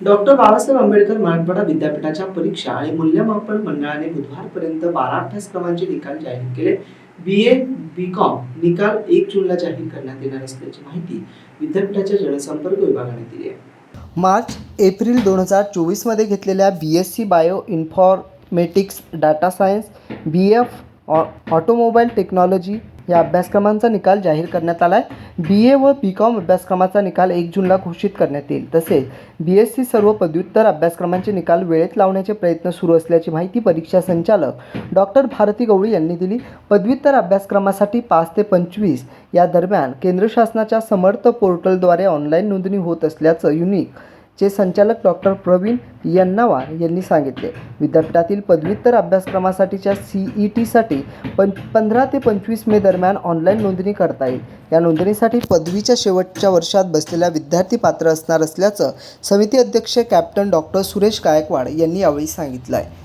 Doctor Babasaheb Ambedkar Marathwada विद्यापीठाच्या परीक्षा आणि मूल्यमापन मंडळाने बुधवारपर्यंत बारा अभ्यासक्रमांचे निकाल जाहीर केले. बी ए बी कॉम निकाल एक जूनला जाहीर करण्यात येणार असल्याची माहिती विद्यापीठाच्या जनसंपर्क विभागाने दिली आहे. मार्च एप्रिल दोन हजार चोवीसमध्ये घेतलेल्या B S C bioinformatics data science B F ऑ ऑटोमोबाईल टेक्नॉलॉजी या अभ्यासक्रमांचा निकाल जाहीर करण्यात आला आहे बी ए व बी कॉम अभ्यासक्रमाचा निकाल एक जूनला घोषित करण्यात येईल. तसेच बी एस सी सर्व पदव्युत्तर अभ्यासक्रमांचे निकाल वेळेत लावण्याचे प्रयत्न सुरू असल्याची माहिती परीक्षा संचालक डॉक्टर भारती गवळी यांनी दिली. पदव्युत्तर अभ्यासक्रमासाठी पाच ते पंचवीस या दरम्यान केंद्र शासनाच्या समर्थ पोर्टलद्वारे ऑनलाईन नोंदणी होत असल्याचं युनिक चे संचालक डॉक्टर प्रवीण यन्नावार यांनी सांगितले. विद्यापीठातील पदव्युत्तर अभ्यासक्रमासाठीच्या सी ई टीसाठी पं पंधरा ते पंचवीस मे दरम्यान ऑनलाईन नोंदणी करता येईल. या नोंदणीसाठी पदवीच्या शेवटच्या वर्षात बसलेल्या विद्यार्थी पात्र असणार असल्याचं समिती अध्यक्ष कॅप्टन डॉक्टर सुरेश गायकवाड यांनी यावेळी सांगितलं आहे